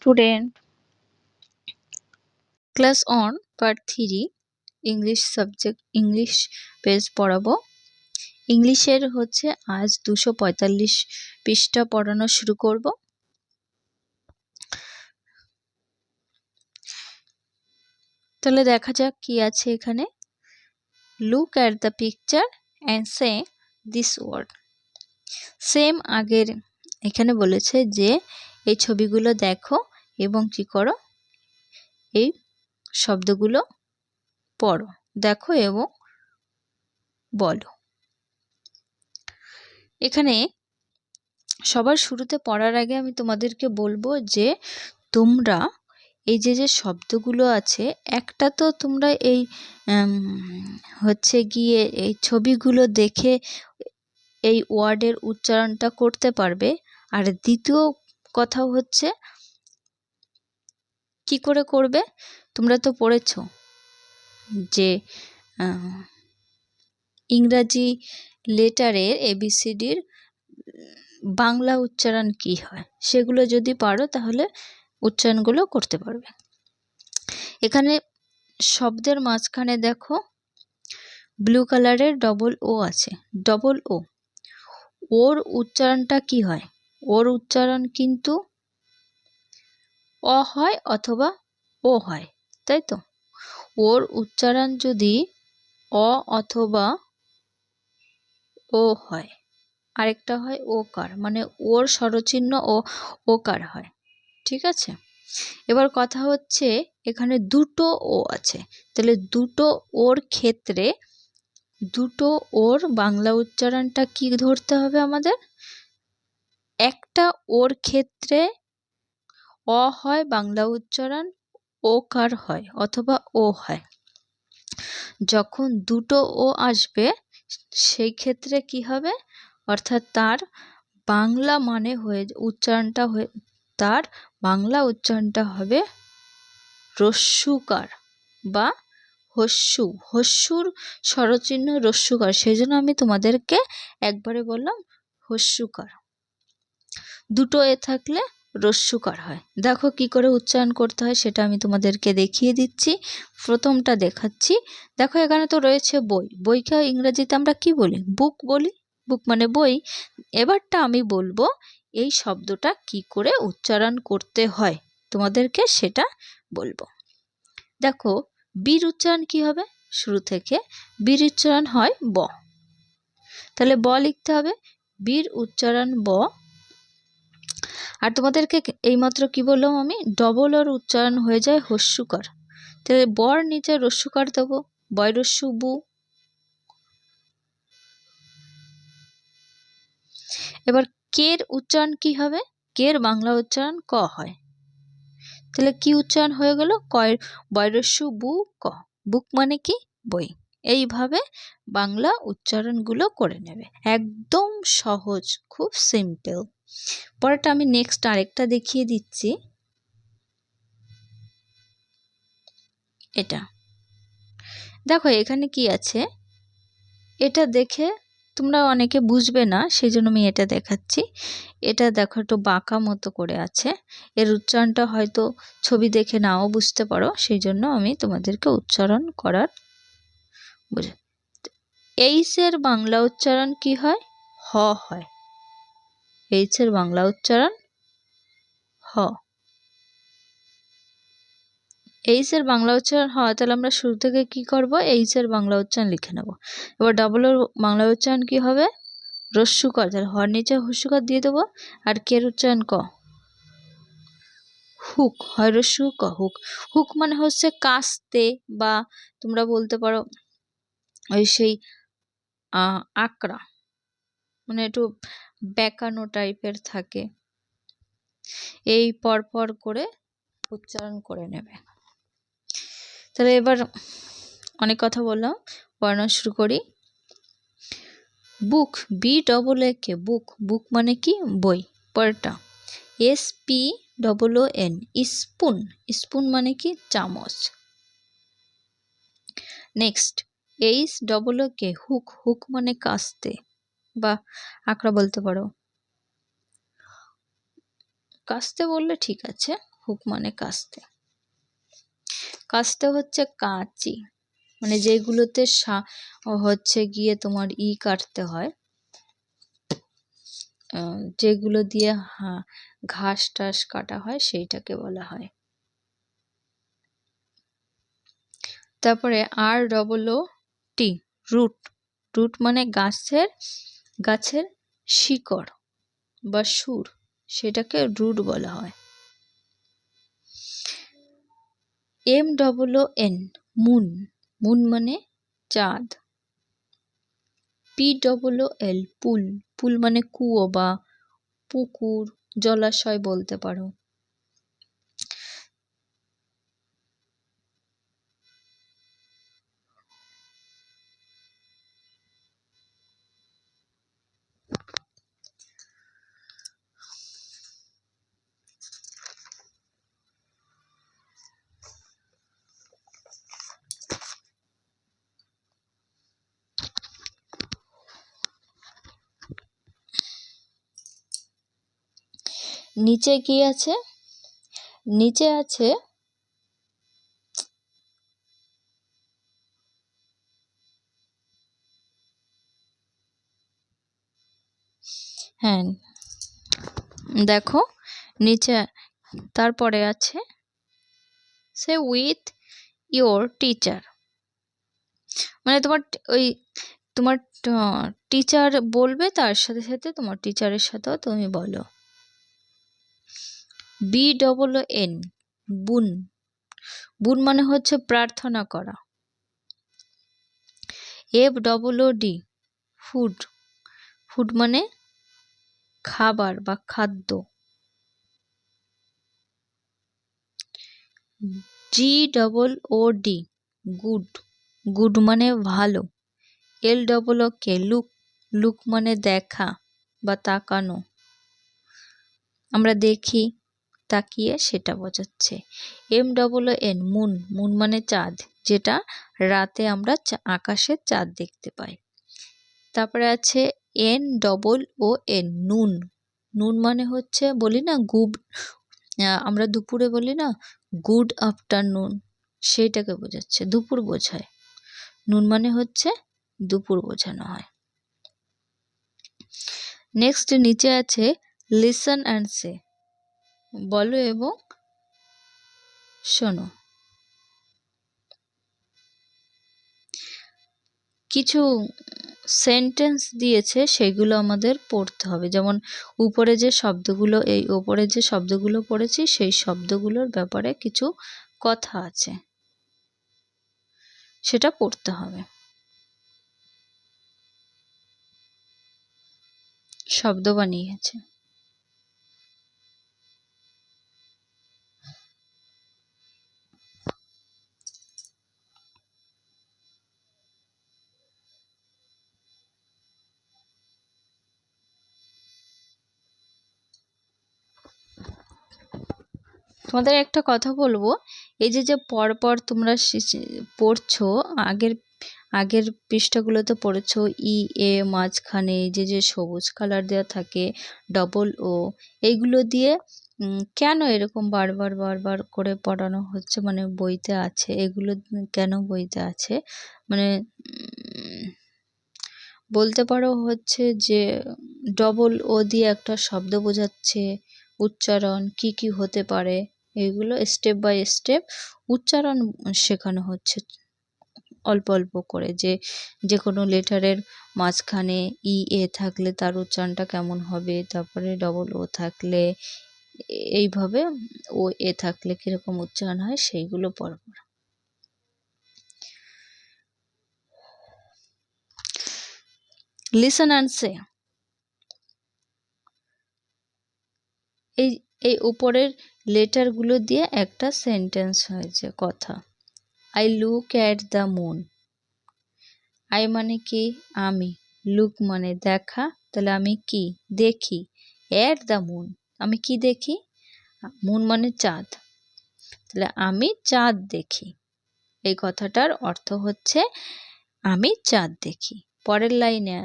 Student class on part three English subject English page পড়াবো। ইংলিশের হচ্ছে আজ দুশো পঁয়তাল্লিশ পৃষ্ঠা পড়ানো শুরু করব। তাহলে দেখা যাক কি আছে এখানে। Look at the picture and say this word same আগের এখানে বলেছে যে, এই ছবিগুলো দেখো। এবং কি করো? এই শব্দগুলো পড়ো। দেখো এবং বলো। এখানে সবার শুরুতে পড়ার আগে আমি তোমাদেরকে বলব যে তোমরা এই যে যে শব্দগুলো আছে, একটা তো তোমরা এই হচ্ছে গিয়ে এই ছবিগুলো দেখে এই ওয়ার্ডের উচ্চারণটা করতে পারবে। আর দ্বিতীয় কথা হচ্ছে কি করে করবে? তোমরা তো পড়েছ যে ইংরাজি লেটারের এবিসিডির বাংলা উচ্চারণ কি হয়? সেগুলো যদি পারো তাহলে উচ্চারণগুলো করতে পারবে। এখানে শব্দের মাঝখানে দেখো, ব্লু কালারের ডবল ও আছে। Double O. ওর উচ্চারণটা কি হয়? ওর উচ্চারণ কিন্তু অ হয় অথবা ও হয় তাই তো? ওর উচ্চারণ যদি অ অথবা ও হয় আরেকটা হয় ওকার মানে ওর স্বরচিহ্ন ও ওকার হয়, ঠিক আছে? এবার কথা হচ্ছে এখানে দুটো ও আছে, তাহলে দুটো ওর ক্ষেত্রে দুটো ওর বাংলা উচ্চারণটা কি ধরতে হবে আমাদের? একটা ওর ক্ষেত্রে অ হয় বাংলা উচ্চারণ ও কার হয় অথবা ও হয়। যখন দুটো ও আসবে, সেই ক্ষেত্রে কি হবে? অর্থাৎ তার বাংলা মানে হয়ে, উচ্চারণটা হয়ে, তার বাংলা উচ্চারণটা হবে রস্যুকার বা হস্যু। হস্যুর স্বরচিহ্ন রস্যুকার সেই জন্য আমি তোমাদেরকে একবারে বললাম হস্যুকার। দুটো এ থাকলে রস্যুকার হয়। দেখো কি করে উচ্চারণ করতে হয়, সেটা আমি তোমাদেরকে দেখিয়ে দিচ্ছি। প্রথমটা দেখাচ্ছি। দেখো, এখানে তো রয়েছে বই। বইকে ইংরেজিতে আমরা কি বলি? বুক বলি? বুক মানে বই। এবারটা আমি বলব, এই শব্দটা কি করে উচ্চারণ করতে হয়? তোমাদেরকে সেটা বলব। দেখো, বীর উচ্চারণ কি হবে? শুরু থেকে বীর উচ্চারণ হয় ব। তাহলে ব লিখতে হবে। বীর উচ্চারণ ব। আর তোমাদেরকে এইমাত্র কি বললাম আমি? ডবল ওর উচ্চারণ হয়ে যায় হস্যুকর। তাহলে বর নিচে রস্যুকর দেবো বয়রস্যু বু। এবার কের উচ্চারণ কি হবে? কের বাংলা উচ্চারণ ক হয়। তাহলে কি উচ্চারণ হয়ে গেল? কয়ের বয়রস্যু বু, ক। বুক মানে কি? বই। এইভাবে বাংলা উচ্চারণগুলো করে নেবে। একদম সহজ, খুব সিম্পল পরেরটা আমি নেক্সট আরেকটা দেখিয়ে দিচ্ছি। এটা। দেখো, এখানে কি আছে? এটা দেখে তোমরা অনেকে বুঝবে না সেই জন্য আমি এটা দেখাচ্ছি। এটা দেখো, একটু বাঁকা মতো করে আছে। এর উচ্চারণটা হয়তো ছবি দেখে নাও বুঝতে পারো সেই জন্য আমি তোমাদেরকে উচ্চারণ করার বুঝে এইচের বাংলা উচ্চারণ কি হয়? হ হয়। এইচের বাংলা উচ্চারণ হ। এইচের বাংলা উচ্চারণ হয় তাহলে আমরা শুরু থেকে কি করব? এইচের বাংলা উচ্চারণ লিখে নেব। এবার ডবলের বাংলা উচ্চারণ কি হবে? রস্যুকর তাহলে হর নিচে হস্যুকর দিয়ে দেবো, আর কের উচ্চারণ ক? হুক, হয় রস্যু ক হুক। হুক মানে হচ্ছে কাস্তে বা তোমরা বলতে পারো ওই সেই আকড়া। মানে একটু বেঁকানো টাইপের থাকে। এই পরপর করে উচ্চারণ করে নেবে। তাহলে এবার অনেক কথা বললাম, পড়ানো শুরু করি। বুক বি ডবল এ কে বুক। বুক মানে কি? বই। পরটা S P double O N spoon spoon মানে কি? চামচ। Next H double K hook hook মানে কাস্তে। বা আঁকড়া বলতে পারো। কাস্তে বললে ঠিক আছে, হুক মানে কাস্তে। কাস্তে হচ্ছে কাঁচি মানে যেগুলোতে হচ্ছে গিয়ে তোমার ই কাটতে হয়। যেগুলো দিয়ে ঘাস টাস কাটা হয় সেইটাকে বলা হয়। তারপরে R double O T, root. Root মানে গাছের গাছের শিকড় বা সুর সেটাকে রুট বলা হয়। M double O N, moon. Moon মানে চাঁদ। পি ডবলও এল, পুল। পুল মানে কুয়ো বা পুকুর, জলাশয় বলতে পারো। নিচে কি আছে? নিচে আছে হ্যাঁ দেখো, নিচে, তারপরে আছে সে উইথ ইওর টিচার মানে তোমার ওই, তোমার টিচার বলবে, তার সাথে সাথে তোমার টিচারের সাথেও তুমি বলো। বি ডবল এন, বুন। বুন মানে হচ্ছে প্রার্থনা করা। F double D, food. Food মানে খাবার বা খাদ্য। G double O D, good. Good মানে ভালো। L double K, look. Look মানে দেখা বা তাকানো। আমরা দেখি তাকিয়ে সেটা বোঝাচ্ছে। M double O N, moon. Moon মানে চাঁদ, যেটা রাতে আমরা আকাশে চাঁদ দেখতে পাই। তারপরে আছে এন ডবল ও এন, নুন। নুন মানে হচ্ছে বলি না গুড আমরা দুপুরে বলি না গুড আফটারনুন, সেইটাকে বোঝাচ্ছে, দুপুর বোঝায়। নুন মানে হচ্ছে দুপুর বোঝানো হয়। নেক্সট নিচে আছে লিসন অ্যান্ড সে। বলো এবং শোনো। কিছু সেন্টেন্স দিয়েছে, সেগুলো আমাদের পড়তে হবে। যেমন, উপরে যে শব্দগুলো, এই ওপরে যে শব্দগুলো পড়েছি, সেই শব্দগুলোর ব্যাপারে কিছু কথা আছে। সেটা পড়তে হবে। শব্দ বানিয়েছে। তোমাদের একটা কথা বলব, এই যে যে পরপর তোমরা পড়ছো, আগের আগের পৃষ্ঠাগুলোতে পড়েছো, ই, এ, মাঝখানে যে যে সবুজ কালার দেওয়া থাকে ডবল ও এইগুলো দিয়ে কেন এরকম বারবার বারবার করে পড়ানো হচ্ছে? মানে বইতে আছে, এগুলো কেন বইতে আছে? মানে বলতে পারো হচ্ছে যে ডবল ও দিয়ে একটা শব্দ বোঝাচ্ছে, উচ্চারণ, কি কি হতে পারে? এগুলো স্টেপ বাই স্টেপ উচ্চারণ শেখানো হচ্ছে অল্প অল্প করে যে যে কোনো লেটারের মাঝখানে ই এ থাকলে তার উচ্চারণটা কেমন হবে, তারপরে ডবল ও থাকলে এইভাবে ও এ থাকলে কীরকম উচ্চারণ হয় সেইগুলো পরপর লিসন অ্যান্ড সে এই এই উপরের লেটারগুলো দিয়ে একটা সেন্টেন্স হয়েছে, কথা। I look at the moon I মানে কি? আমি। লুক মানে দেখা। তাহলে আমি কি? দেখি। অ্যাট দ্য মুন আমি কি দেখি? মুন মানে চাঁদ। তাহলে আমি চাঁদ দেখি। এই কথাটার অর্থ হচ্ছে আমি চাঁদ দেখি। পরের লাইনে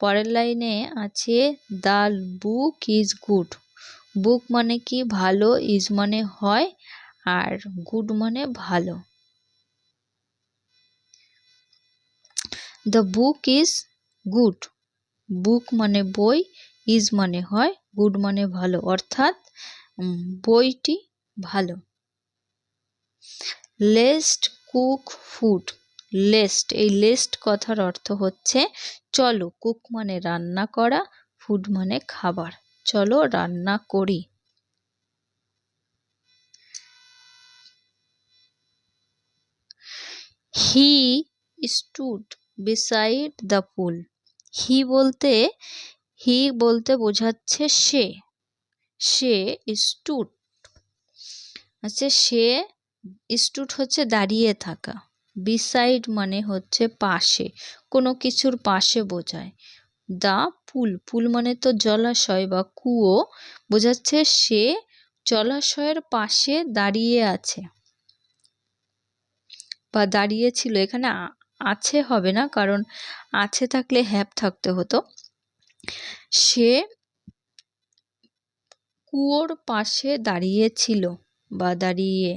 পরের লাইনে আছে the book is good book মানে কি ভালো ইজ মানে হয়, আর গুড মানে ভালো। The book is good book মানে বই ইজ মানে হয় গুড মানে ভালো। অর্থাৎ বইটি ভালো। লেস্ট কুক ফুড লেস্ট এই লেস্ট কথার অর্থ হচ্ছে, চলো কুক মানে রান্না করা ফুড মানে খাবার। চলো রান্না করি। He stood beside the pool he বলতে হি বলতে বোঝাচ্ছে সে। সে স্টুড আচ্ছা সে স্টুড হচ্ছে দাঁড়িয়ে থাকা। বিসাইড মানে হচ্ছে পাশে। কোনো কিছুর পাশে বোঝায়। দা পুল পুল মানে তো জলাশয় বা কুয়ো। বোঝাচ্ছে সে জলাশয়ের পাশে দাঁড়িয়ে আছে। বা দাঁড়িয়ে ছিল এখানে আছে হবে না, কারণ আছে থাকলে হ্যাপ থাকতে হতো। সে কুয়োর পাশে দাঁড়িয়ে ছিল বা দাঁড়িয়ে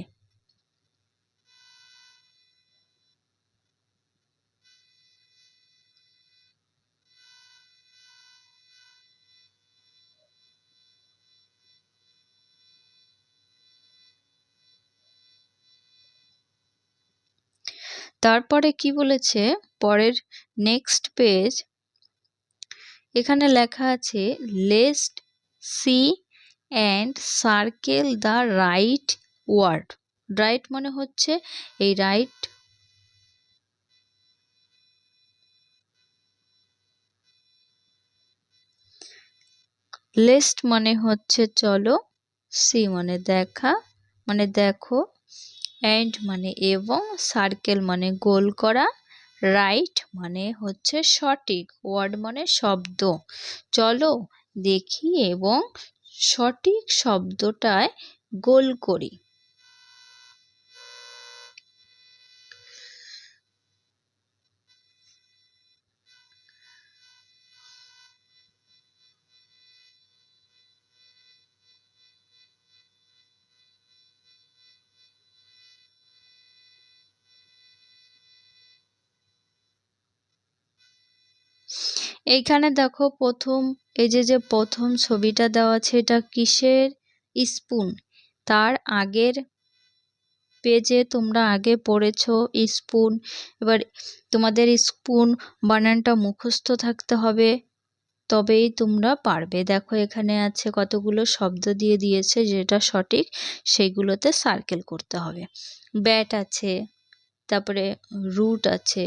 তারপরে কি বলেছে? পরের নেক্সট পেজ এখানে লেখা আছে least see and circle the right word right মানে হচ্ছে এই রাইট লেস্ট মানে হচ্ছে চলো সি মানে দেখা মানে দেখো অ্যান্ড মানে এবং সার্কেল মানে গোল করা, রাইট মানে হচ্ছে সঠিক, ওয়ার্ড মানে শব্দ। চলো দেখি এবং সঠিক শব্দটায় গোল করি। এইখানে দেখো প্রথম, এই যে যে প্রথম ছবিটা দেওয়া আছে, এটা কিসের? স্পুন। তার আগের পেজে তোমরা আগে পড়েছো স্পুন। এবার তোমাদের স্পুন বানানটা মুখস্থ থাকতে হবে, তবেই তোমরা পারবে। দেখো এখানে আছে কতগুলো শব্দ দিয়ে দিয়েছে, যেটা সঠিক, সেইগুলোতে সার্কেল করতে হবে। ব্যাট আছে, তারপরে রুট আছে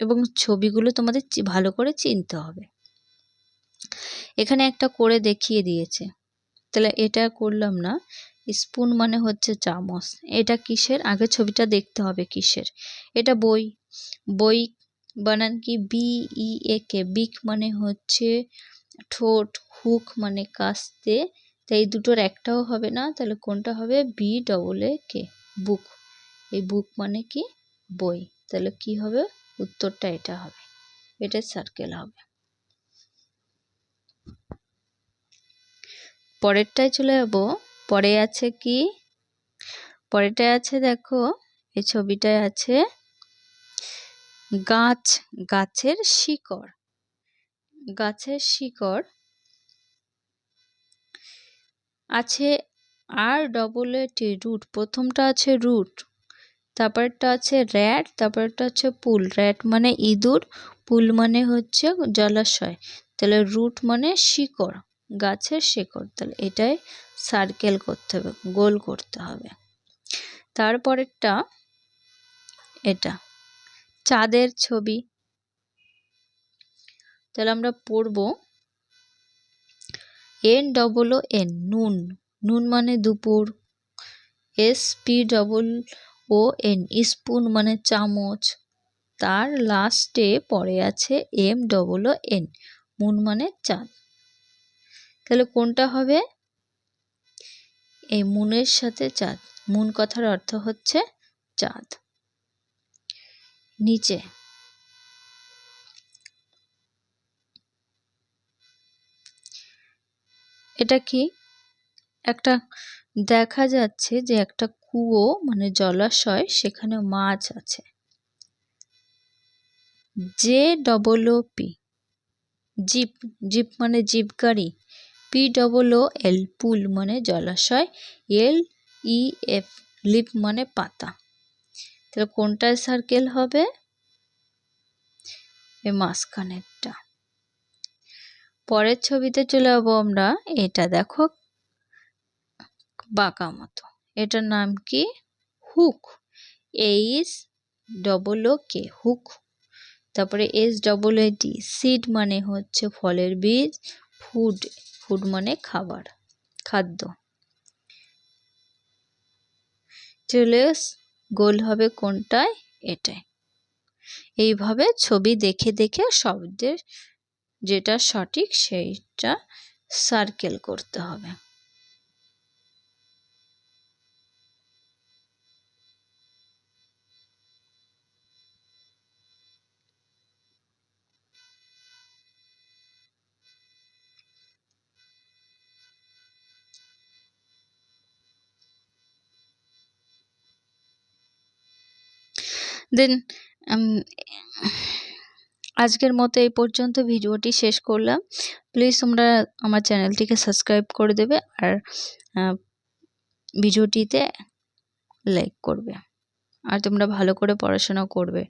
এবং ছবিগুলো তোমাদের ভালো করে চিনতে হবে। এখানে একটা করে দেখিয়ে দিয়েছে। তাহলে এটা করলাম না। স্পুন মানে হচ্ছে চামচ। এটা কিসের? আগে ছবিটা দেখতে হবে কিসের? এটা বই। বই বানান কি? বি ই এ কে বিক মানে হচ্ছে ঠোঁট। হুক মানে কাস্তে। তাই দুটোর একটাও হবে না? তাহলে কোনটা হবে? B double A K book. এই বুক মানে কি? বই। তাহলে কি হবে? উত্তরটা এটা হবে। এটা সার্কেল হবে। পরেরটায় চলে যাব। পরে আছে কি? পরেরটায় আছে দেখো, এই ছবিটায় আছে গাছ, গাছের শিকড়। গাছের শিকড় আছে আর ডবল এ রুট প্রথমটা আছে রুট তারপরটা আছে র্যাট তারপরটা হচ্ছে পুল। র্যাট মানে ইঁদুর, পুল মানে হচ্ছে জলাশয়। তাহলে রুট মানে শিকড়, গাছের শিকড়। তাহলে এটাই সার্কেল করতে হবে, গোল করতে হবে। তারপরেরটা এটা, চাঁদের ছবি। তাহলে আমরা পড়ব এন ডবল ও এন নুন। নুন মানে দুপুর। S P double O N spoon মানে চামচ। তার লাস্টে পড়ে আছে M double O N. Moon মানে চাঁদ। তাহলে কোনটা হবে? এই মুনের সাথে চাঁদ। মুন কথার অর্থ হচ্ছে চাঁদ। নিচে। এটা কি? একটা দেখা যাচ্ছে যে একটা কুয়ো মানে জলাশয়, সেখানে মাছ আছে। J double O P, jeep jeep মানে জিপ গাড়ি P double O L, pool মানে জলাশয়। এল, ই, এফ লিপ মানে পাতা। তাহলে কোনটায় সার্কেল হবে? এই মাঝখানেরটা। পরের ছবিতে চলে যাব আমরা, এটা দেখো, বাঁকা মতো। এটার নাম কি? Hook. H double O K hook. তারপরে S double A D seed মানে হচ্ছে ফলের বীজ, ফুড ফুড মানে খাবার, খাদ্য। চলে গোল হবে কোনটায়? এটাই এইভাবে ছবি দেখে দেখে শব্দের যেটা সঠিক সেইটা সার্কেল করতে হবে। দেন আজকের মতো এই পর্যন্ত ভিডিওটি শেষ করলাম। প্লিজ তোমরা আমার চ্যানেলটিকে সাবস্ক্রাইব করে দেবে আর ভিডিওটিতে লাইক করবে। আর তোমরা ভালো করে পড়াশোনা করবে।